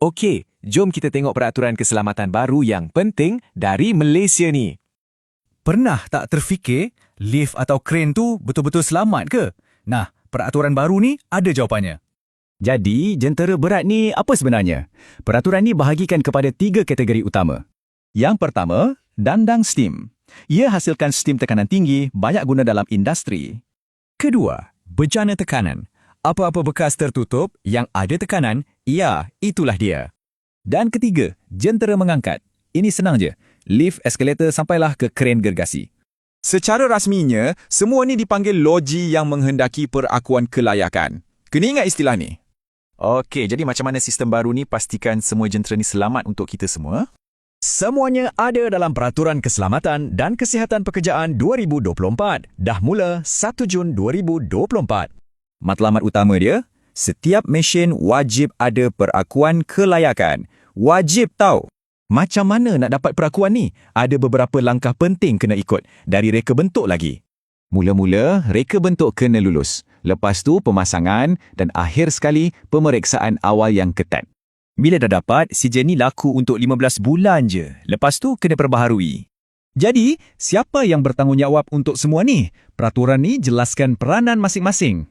Okey, jom kita tengok peraturan keselamatan baru yang penting dari Malaysia ni. Pernah tak terfikir lift atau kren tu betul-betul selamat ke? Nah, peraturan baru ni ada jawapannya. Jadi, jentera berat ni apa sebenarnya? Peraturan ni bahagikan kepada tiga kategori utama. Yang pertama, dandang steam. Ia hasilkan steam tekanan tinggi banyak guna dalam industri. Kedua, bejana tekanan. Apa-apa bekas tertutup yang ada tekanan, ya, itulah dia. Dan ketiga, jentera mengangkat. Ini senang je. Lift eskalator sampailah ke kren gergasi. Secara rasminya, semua ni dipanggil loji yang menghendaki perakuan kelayakan. Kena ingat istilah ni. Okey, jadi macam mana sistem baru ni pastikan semua jentera ni selamat untuk kita semua? Semuanya ada dalam Peraturan Keselamatan dan Kesihatan Pekerjaan 2024. Dah mula 1 Jun 2024. Matlamat utama dia, setiap mesin wajib ada perakuan kelayakan. Wajib tahu. Macam mana nak dapat perakuan ni? Ada beberapa langkah penting kena ikut. Dari reka bentuk lagi. Mula-mula, reka bentuk kena lulus. Lepas tu, pemasangan dan akhir sekali, pemeriksaan awal yang ketat. Bila dah dapat, sijil ni laku untuk 15 bulan je. Lepas tu, kena perbaharui. Jadi, siapa yang bertanggungjawab untuk semua ni? Peraturan ni jelaskan peranan masing-masing.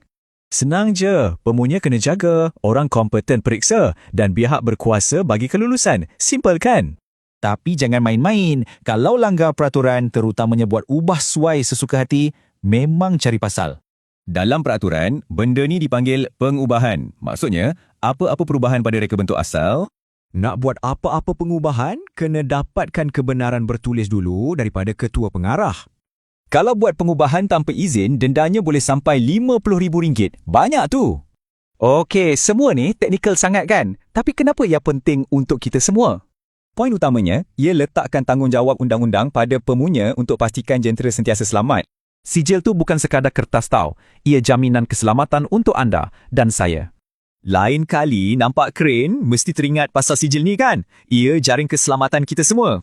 Senang je, pemunya kena jaga, orang kompeten periksa dan pihak berkuasa bagi kelulusan. Simple kan? Tapi jangan main-main. Kalau langgar peraturan, terutamanya buat ubah suai sesuka hati, memang cari pasal. Dalam peraturan, benda ni dipanggil pengubahan. Maksudnya, apa-apa perubahan pada reka bentuk asal, nak buat apa-apa pengubahan, kena dapatkan kebenaran bertulis dulu daripada ketua pengarah. Kalau buat pengubahan tanpa izin, dendanya boleh sampai RM50,000. Banyak tu! Okey, semua ni teknikal sangat kan? Tapi kenapa ia penting untuk kita semua? Poin utamanya, ia letakkan tanggungjawab undang-undang pada pemunya untuk pastikan jentera sentiasa selamat. Sijil tu bukan sekadar kertas tau. Ia jaminan keselamatan untuk anda dan saya. Lain kali nampak kren, mesti teringat pasal sijil ni kan? Ia jaring keselamatan kita semua.